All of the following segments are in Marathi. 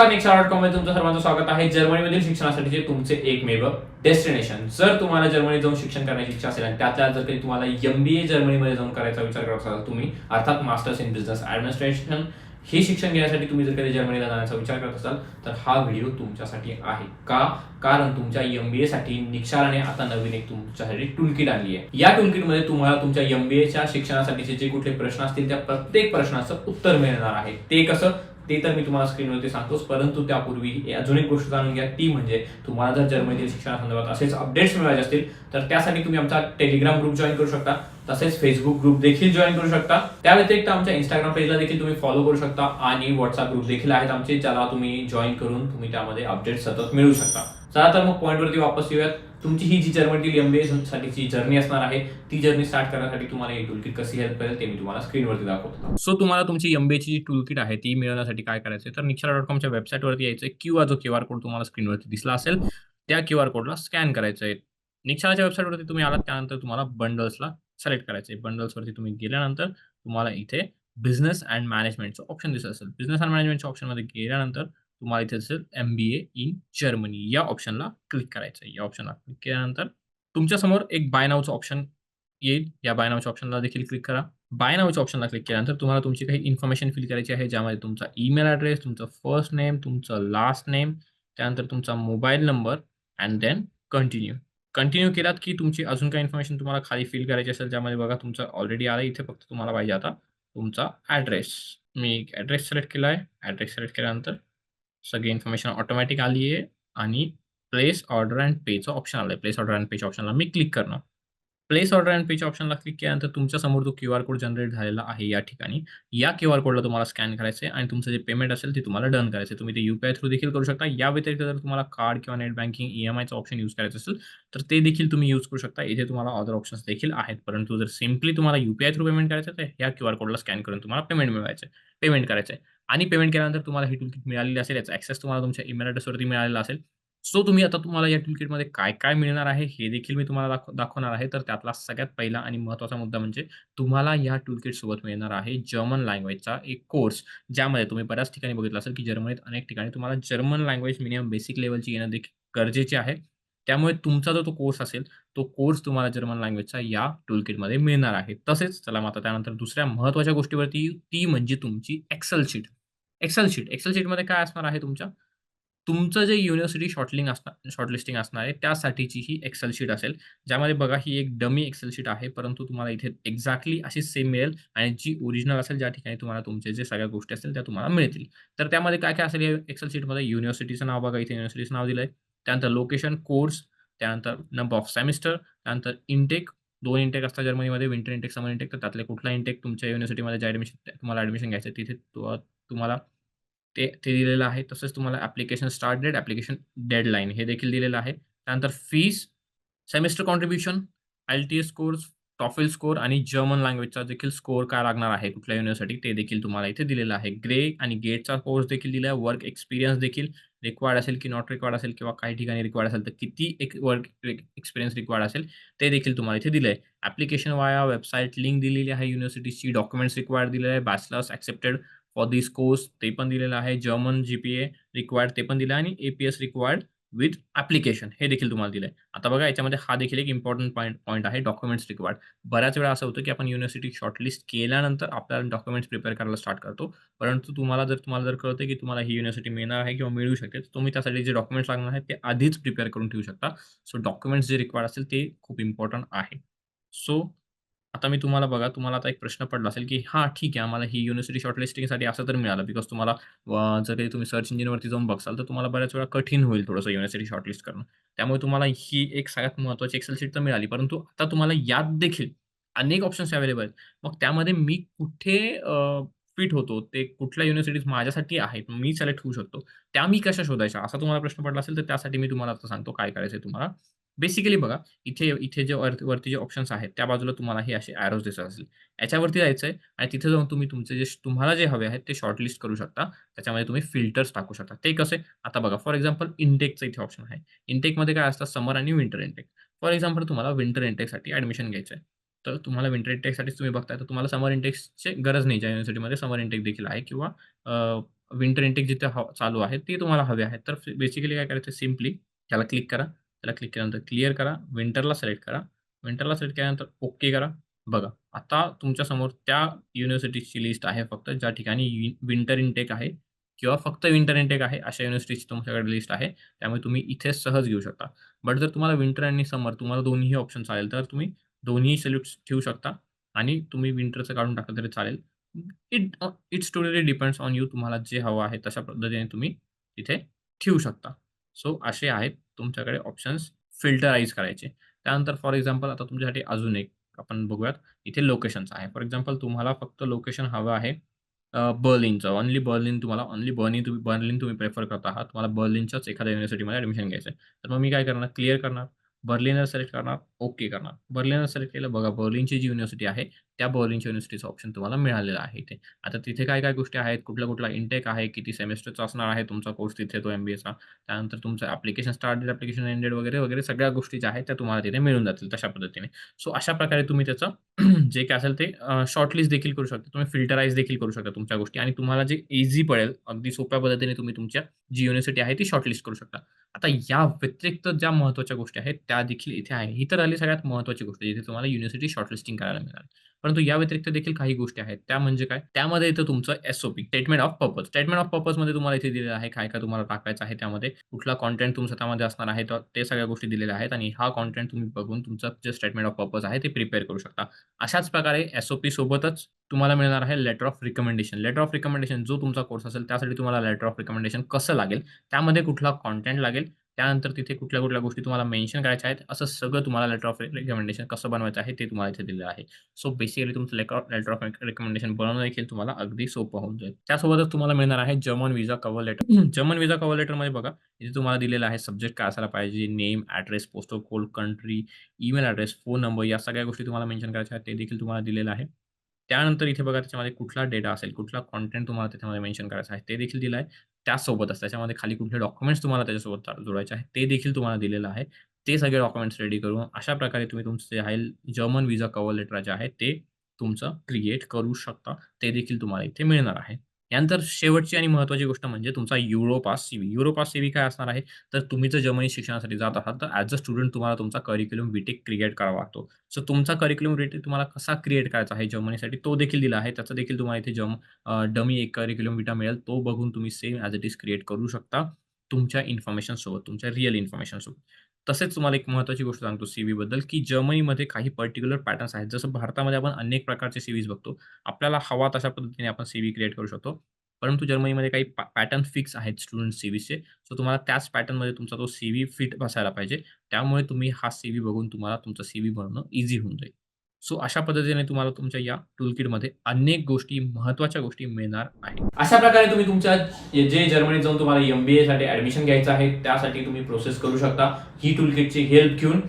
नमस्कार निक्षा डॉट कॉममध्ये तुमचं सर्वांचं स्वागत आहे. जर्मनीमधील शिक्षणासाठीचे तुमचे एकमेव डेस्टिनेशन जर तुम्हाला जर्मनी जाऊन शिक्षण करण्याची इच्छा असेल आणि त्यातल्या जर काही तुम्हाला एमबीए जर्मनीमध्ये जाऊन करायचा विचार करत असाल तुम्ही अर्थात मास्टर्स इन बिझनेस ऍडमिनिस्ट्रेशन हे शिक्षण घेण्यासाठी तुम्ही जर कधी जर्मनीला जाण्याचा विचार करत असाल तर हा व्हिडिओ तुमच्यासाठी आहे. का? कारण तुमच्या एमबीए साठी निक्षाराने आता नवीन एक तुमच्यासाठी टूलकिट आणली आहे. या टूलकिटमध्ये तुम्हाला तुमच्या एमबीएच्या शिक्षणासाठीचे जे कुठले प्रश्न असतील त्या प्रत्येक प्रश्नाचं उत्तर मिळणार आहे. ते कसं? ते तर मी तुम्हाला स्क्रीनवरती सांगतोच परंतु त्यापूर्वी अजून एक गोष्ट जाणून घ्या ती म्हणजे तुम्हाला जर जर्मनीतील शिक्षणासंदर्भात असेच अपडेट्स मिळवायचे असतील तर त्यासाठी तुम्ही आमचा टेलिग्राम ग्रुप जॉईन करू शकता तसेच फेसबुक ग्रुप देखील जॉईन करू शकता. त्या व्यतिरिक्त आमच्या इंस्टाग्राम पेजला देखील तुम्ही फॉलो करू शकता आणि व्हॉट्सअप ग्रुप देखील आहेत आमचे ज्याला तुम्ही जॉईन करून तुम्ही त्यामध्ये अपडेट सतत मिळवू शकता. चला तर मग पॉईंटवरती वापस येऊयात. तुमची ही जी जर्मनीतील एमबीए साठीची जर्नी असणार आहे. ती जर्नी स्टार्ट करण्यासाठी तुम्हाला ही टूलकिट कशी हेल्प करेल ते मी तुम्हाला स्क्रीनवरती दाखवतो. सो तुम्हाला तुमची एमबीएची जी टूलकिट आहे ती मिळवण्यासाठी काय करायचं तर निक्षा डॉट कॉमच्या वेबसाईटवरती यायचं किंवा जो क्यू आर कोड तुम्हाला स्क्रीनवरती दिसला असेल त्या क्यू आर कोडला स्कॅन करायचं आहे. निक्षाच्या वेबसाईटवरती तुम्ही आलात त्यानंतर तुम्हाला बंडल्सला सिलेक्ट करायचं आहे. बंडल्सवरती तुम्ही गेल्यानंतर तुम्हाला इथे बिझनेस अँड मॅनेजमेंटचं ऑप्शन दिसत असेल. बिझनेस अँड मॅनेजमेंटच्या ऑप्शनमध्ये गेल्यानंतर तुम्हाला इथे असेल M B A in Germany या ऑप्शनला क्लिक करायचं आहे या ऑप्शनला क्लिक केल्यानंतर तुमच्यासमोर एक बाय नावचं ऑप्शन येईल. या बाय नावच्या ऑप्शनला देखील क्लिक करा. बाय नावच्या ऑप्शनला क्लिक केल्यानंतर तुम्हाला तुमची काही इन्फॉर्मेशन फिल करायची आहे ज्यामध्ये तुमचा ईमेल ॲड्रेस तुमचं फर्स्ट नेम तुमचं लास्ट नेम त्यानंतर तुमचा mobile number and then continue continue केलात की तुमची अजून काही इन्फॉर्मेशन तुम्हाला खाली फिल करायची असेल ज्यामध्ये बघा तुमचं ऑलरेडी आलं इथे फक्त तुम्हाला पाहिजे आता तुमचा ॲड्रेस मी एक ॲड्रेस सिलेक्ट केला आहे ॲड्रेस सिलेक्ट केल्यानंतर सगळी इन्फॉर्मेशन ऑटोमॅटिक आली आहे. आणि प्लेस ऑर्डर अँड पेचं ऑप्शन आलं आहे प्लेस ऑर्डर अँड पेच्या ऑप्शनला मी क्लिक करणार. प्लेस ऑर्डर अँड पेच्या ऑप्शनला क्लिक केल्यानंतर तुमच्यासमोर जो क्यू आर कोड जनरेट झालेला आहे या ठिकाणी या क्यू आर कोडला तुम्हाला स्कॅन करायचं आहे आणि तुमचं जे पेमेंट असेल ते तुम्हाला डन करायचं आहे तुम्ही ते युपीआय थ्रू देखील करू शकता. या व्यतिरिक्त जर तुम्हाला कार्ड किंवा नेट बँकिंग ई एम आयचं ऑप्शन यूज करायचं असेल तर ते देखील तुम्ही यूज करू शकता. इथे तुम्हाला अदर ऑप्शन्स देखील आहेत. परंतु जर सिम्पली तुम्हाला युपीआय थ्रू पेमेंट करायचं तर या क्यू आर कोडला स्कॅन करून तुम्हाला पेमेंट मिळवायचं आहे पेमेंट करायचं आहे आणि पेमेंट केल्यानंतर तुम्हाला ही टूलकिट मिळालेली असेल याचा ॲक्सेस तुम्हाला तुमच्या ईमेल ॲड्रेसवरती मिळालेला असेल. सो तुम्ही आता तुम्हाला या टूलकिटमध्ये काय काय मिळणार आहे हे देखील मी तुम्हाला दाखव दाखवणार आहे. तर त्यातला सगळ्यात पहिला आणि महत्त्वाचा मुद्दा म्हणजे तुम्हाला या टूलकिट सोबत मिळणार आहे जर्मन लँग्वेजचा एक कोर्स ज्यामध्ये तुम्ही बऱ्याच ठिकाणी बघितलं असेल की जर्मनीत अनेक ठिकाणी तुम्हाला जर्मन लँग्वेज मिनिमम बेसिक लेवलची येणं देखील गरजेचे आहे. त्यामुळे तुमचा जो तो कोर्स असेल तो कोर्स तुम्हाला जर्मन लँग्वेजचा या टूलकिटमध्ये मिळणार आहे. तसेच चला मग आता त्यानंतर दुसऱ्या महत्त्वाच्या गोष्टीवरती ती म्हणजे तुमची Excel sheet Excel sheet Excel शीटमध्ये काय असणार आहे तुमच्या? तुमचं जे युनिव्हर्सिटी शॉर्टलिंग असणार शॉर्टलिस्टिंग असणार आहे त्यासाठीची ही एक्सेल शीट असेल. ज्यामध्ये बघा ही एक डमी एक्सेल शीट आहे परंतु तुम्हाला इथे एक्झॅक्टली अशी सेम मिळेल आणि जी ओरिजिनल असेल ज्या ठिकाणी तुम्हाला तुमचे जे सगळ्या गोष्टी असतील त्या तुम्हाला मिळतील. तर त्यामध्ये काय काय असेल या एक्सेल शीटमध्ये युनिव्हर्सिटीचं नाव बघा इथे युनिव्हर्सिटीचं नाव दिलं आहे त्यानंतर लोकेशन कोर्स त्यानंतर नंबर ऑफ सेमिस्टर त्यानंतर इनटेक दोन इंटेक असतात जर्मनीमध्ये विंटर इंटेक समर इंटेक तर त्यातले कुठला इंटेक तुमच्या युनिव्हर्सिटीमध्ये जे ॲडमिशन तुम्हाला ॲडमिशन घ्यायचं आहे तिथे तुम्हाला ते ते दिलेलं आहे. तसंच तुम्हाला application start date application deadline हे देखील दिलेलं आहे. त्यानंतर fees semester contribution L T S scores TOEFL score आणि जर्मन लँग्वेजचा देखील स्कोर काय लागणार आहे कुठल्या युनिव्हर्सिटी ते देखील तुम्हाला इथे दिलेलं आहे. ग्रे आणि गेटचा कोर्स देखील दिला आहे वर्क एक्सपिरियन्स देखील रिक्वायर्ड असेल की नॉट रिक्वायर्ड असेल किंवा काही ठिकाणी रिक्वायर्ड असेल तर किती एक वर्क एक्सपिरियन्स रिक्वायर्ड असेल ते देखील तुम्हाला इथे दिलं आहे ॲप्लिकेशन वाया वेबसाईट लिंक दिलेली आहे. युनिव्हर्सिटीची डॉक्युमेंट्स रिक्वायर्ड दिलेले आहे. Bachelors accepted for this course ते पण दिलेलं आहे. German G P A required ते पण दिलं आहे. आणि A P S required with application हे देखील तुम्हाला दिलं आहे आता बघा याच्यामध्ये हा देखील एक इम्पॉर्टंट पॉईंट पॉईंट आहे. डॉक्युमेंट्स रिक्वायर्ड बऱ्याच वेळा असं होतं की आपण युनिव्हर्सिटी शॉर्टलिस्ट केल्यानंतर आपल्याला डॉक्युमेंट्स प्रिपेअर करायला स्टार्ट करतो. परंतु तुम्हाला जर तुम्हाला जर कळतं की तुम्हाला ही युनिव्हर्सिटी मिळणार आहे किंवा मिळू शकते तर तुम्ही त्यासाठी जे डॉक्युमेंट्स लागणार आहेत ते आधीच प्रिपेअर करून ठेवू शकता. सो डॉक्युमेंट्स जे रिक्वायर्ड असेल ते खूप इम्पॉर्टंट आहे. सो आता मी तुम्हाला बघा तुम्हाला आता एक प्रश्न पडला असेल की हां ठीक आहे आम्हाला ही युनिव्हर्सिटी शॉर्टलिस्टिंगसाठी असं तर मिळालं. बिकॉज तुम्हाला अ, जर तुम्ही सर्च इंजिनवरती जाऊन बघसाल तर तुम्हाला बऱ्याच वेळा कठीण होईल थोडंसं युनिव्हर्सिटी शॉर्टलिस्ट करणं. त्यामुळे तुम्हाला ही एक सगळ्यात महत्त्वाची एक्सेल शीट तर मिळाली. परंतु आता तुम्हाला यात देखील अनेक ऑप्शन्स अवेलेबल आहेत. मग त्यामध्ये मी कुठे फिट होतो? ते कुठल्या युनिव्हर्सिटीज माझ्यासाठी आहेत? मी सिलेक्ट होऊ शकतो. त्या मी कशा शोधायच्या? असा तुम्हाला प्रश्न पडला असेल तर त्यासाठी मी तुम्हाला आता सांगतो काय करायचं आहे तुम्हाला. बेसिकली बघा इथे इथे जे अर्थ वरती जे ऑप्शन्स आहेत त्या बाजूला तुम्हाला हे असे ॲरोज दिसत असतील. याच्यावरती जायचं आहे आणि तिथे जाऊन तुम्ही तुमचे जे तुम्हाला जे हवे आहेत ते शॉर्टलिस्ट करू शकता. त्याच्यामध्ये तुम्ही फिल्टर्स टाकू शकता. ते कसे? आता बघा फॉर एक्झाम्पल इंटेकचं इथे ऑप्शन आहे. इंटेकमध्ये काय असतं? समर आणि विंटर इंटेक फॉर एक्झाम्पल तुम्हाला विंटर इंटेकसाठी ॲडमिशन घ्यायचं आहे. तर तुम्हाला विंटर इंटेकसाठीच तुम्ही बघताय तर तुम्हाला समर इंटेक्सची गरज नाही. ज्या युनिव्हर्सिटीमध्ये समर इंटेक देखील आहे किंवा विंटर इंटेक जिथे चालू आहे ते तुम्हाला हवे आहेत. तर बेसिकली काय करायचं सिम्पली त्याला क्लिक करा. त्याला क्लिक केल्यानंतर क्लिअर करा. विंटरला सिलेक्ट करा. विंटरला सिलेक्ट केल्यानंतर ओके करा. बघा, आता तुमच्यासमोर त्या युनिव्हर्सिटीजची लिस्ट आहे फक्त ज्या ठिकाणी विंटर इनटेक आहे किंवा फक्त विंटर इनटेक आहे अशा युनिव्हर्सिटीची तुमच्याकडे लिस्ट आहे. त्यामुळे तुम्ही इथे सहज घेऊ शकता. बट जर तुम्हाला विंटर आणि समर तुम्हाला दोन्हीही ऑप्शन चालेल तर तुम्ही दोन्ही सिलेक्ट ठेवू शकता आणि तुम्ही विंटरचं काढून टाकलं तरी चालेल. It it's totally depends on you तुम्हाला जे हवं आहे तशा पद्धतीने तुम्ही तिथे ठेवू शकता. सो असे आहेत तुमच्याकडे ऑप्शन्स फिल्टराइज करायचे. त्यानंतर फॉर एक्झाम्पल आता तुमच्यासाठी अजून एक आपण बघूयात. इथे लोकेशन्स आहे. फॉर एक्झाम्पल तुम्हाला फक्त लोकेशन हवं आहे बर्लिनचं. ऑनली बर्लिन तुम्हाला ऑनली बर्लिन तुम्ही बर्लिन तुम्ही प्रेफर करत आहात. तुम्हाला बर्लिनच्याच एखाद्या युनिव्हर्सिटीमध्ये ॲडमिशन घ्यायचं आहे. तर मग मी काय करणार क्लिअर करणार. बर्लिनर सिलेक्ट करणार. ओके करणार. बर्लिनर सिलेक्ट केलं बघा बर्लिनची जी युनिव्हर्सिटी आहे त्या बर्लिन युनिव्हर्सिटीचं ऑप्शन तुम्हाला मिळालेलं आहे इथे. आता तिथे काय-काय गोष्टी आहेत, कुठला-कुठला इंटेक आहे, किती सेमेस्टरचा असणार आहे तुमचा कोर्स तिथे तो एम-बी-एचा. त्यानंतर तुमचं ॲप्लिकेशन स्टार्ट डेट, ॲप्लिकेशन वगैरे, वगैरे सगळ्या गोष्टी ज्या आहेत त्या तुम्हाला तिथे मिळून जातील तशा पद्धतीने. सो अशा प्रकारे तुम्ही त्याचं जे काही असेल ते शॉर्टलिस्ट देखील करू शकता. तुम्ही फिल्टराईज देखील करू शकता तुमच्या गोष्टी आणि तुम्हाला जे इझी पडेल, अगदी सोप्या पद्धतीने तुम्ही तुमच्या जी युनिव्हर्सिटी आहे ती शॉर्टलिस्ट करू शकता. आता या व्यतिरिक्त ज्या महत्त्वाच्या गोष्टी आहेत त्या देखील इथे आहे. ही तर आली सगळ्यात महत्त्वाची गोष्ट जिथे तुम्हाला युनिव्हर्सिटी शॉर्टलिस्टिंग करायला मिळणार. परंतु या व्यतिरिक्त देखील काही गोष्टी आहेत. त्या म्हणजे काय? त्यामध्ये येतं तुमचं SOP statement of purpose. Statement of पर्पजमध्ये तुम्हाला इथे दिलेलं आहे काय-काय तुम्हाला टाकायचं आहे त्यामध्ये. कुठला कॉन्टेंट तुमचा त्यामध्ये असणार आहे तर ते सगळ्या गोष्टी दिलेल्या आहेत आणि हा कॉन्टेंट तुम्ही बघून तुमचं जे स्टेटमेंट ऑफ पर्पज आहे ते प्रिपेअर करू शकता. अशाच प्रकारे एस-ओ-पी सोबतच तुम्हाला मिळणार आहे letter of recommendation. Letter of recommendation जो तुमचा कोर्स असेल त्यासाठी तुम्हाला लेटर ऑफ रिकमेंडेशन कसं लागेल, त्यामध्ये कुठला कॉन्टेंट लागेल, त्यानंतर तिथे कुठल्या-कुठल्या गोष्टी तुम्हाला मेन्शन करायच्या आहेत, असं सगळं तुम्हाला लेटर ऑफ रिकमेंडेशन कसं बनवायचं आहे ते तुम्हाला इथे दिलेलं आहे. सो बेसिकली तुमचं लेटर लेटर ऑफ रेकमेंडेशन बनवणं देखील तुम्हाला अगदी सोपं होऊन जाईल. त्यासोबतच तुम्हाला मिळणार आहे German visa cover letter. German visa cover लेटरमध्ये बघा इथे तुम्हाला दिलेलं आहे सब्जेक्ट काय असायला पाहिजे, name, address, postal code, country, email address, phone number या सगळ्या गोष्टी तुम्हाला मेन्शन करायच्या आहेत ते देखील तुम्हाला दिलेलं आहे. त्यानंतर इथे बघा त्याच्यामध्ये कुठला डेटा असेल, कुठला कॉन्टेंट तुम्हाला त्याच्यामध्ये मेन्शन करायचं आहे ते देखील दिलं आहे. त्यासोबतच त्याच्यामध्ये खाली कुठले डॉक्युमेंट्स तुम्हाला त्याच्यासोबत जोडायचे आहे ते देखील तुम्हाला दिलेलं आहे. ते सगळे डॉक्युमेंट्स रेडी करून अशा प्रकारे तुम्ही तुमचं जे आहे जर्मन विजा कव्हर लेटर जे आहे ते तुमचं क्रिएट करू शकता. ते देखील तुम्हाला इथे मिळणार आहे. यानंतर शेवटची आणि महत्त्वाची गोष्ट म्हणजे तुमचा युरोपास सी-व्ही. युरोपास सी-व्ही काय असणार आहे, तर तुम्ही जर जर्मनी शिक्षणासाठी जात आहात तर ॲज अ स्टुडंट तुम्हाला तुमचा करिक्युलम व्हिटे क्रिएट करावा लागतो. सो तुमचा करिक्युलम व्हिटे तुम्हाला कसा क्रिएट करायचा आहे जर्मनीसाठी तो देखील दिला आहे. त्याचा देखील तुम्हाला इथे जर्म डमी एक करिक्युलम विटा मिळेल. तो बघून तुम्ही same as it is create करू शकता तुमच्या इन्फॉर्मेशनसोबत, तुमच्या रिअल इन्फॉर्मेशनसोबत. तसेच तुम्हाला एक महत्त्वाची गोष्ट सांगतो सी-व्हीबद्दल की जर्मनीमध्ये काही पर्टिक्युलर पॅटर्न्स आहेत. जसं भारतामध्ये आपण अनेक प्रकारचे सीव्हीज बघतो. आपल्याला हवा तशा पद्धतीने आपण सीव्ही क्रिएट करू शकतो. परंतु जर्मनीमध्ये काही पॅटर्न फिक्स आहेत स्टुडंट सीव्हीचे सो तुम्हाला त्याच पॅटर्नमध्ये तुमचा तो सी-व्ही फिट बसायला पाहिजे. त्यामुळे तुम्ही हा सीव्ही बघून तुम्हाला तुमचा सी-व्ही बनवणं इझी होऊन जाईल. सो अशा पद्धतीने तुम्हाला तुमच्या या टूलकिटमध्ये अनेक गोष्टी, महत्त्वाच्या गोष्टी मिळणार आहेत. अशा प्रकारे तुम्ही तुमच्या जे जर्मनीत जाऊन तुम्हाला एमबीए साठी ऍडमिशन घ्यायचं आहे त्यासाठी तुम्ही प्रोसेस करू शकता. ही टूलकिटची हेल्प घेऊन.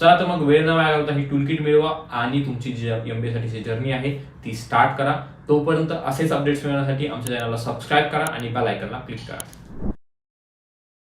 चला तर मग वेळ न वाया घालवता ही टूलकिट मिळवा आणि तुमची जी एमबीए साठीची जर्नी आहे ती स्टार्ट करा. तोपर्यंत असेच अपडेट्स मिळवण्यासाठी आमच्या चॅनलला सबस्क्राईब करा आणि बेल आयकनला क्लिक करा.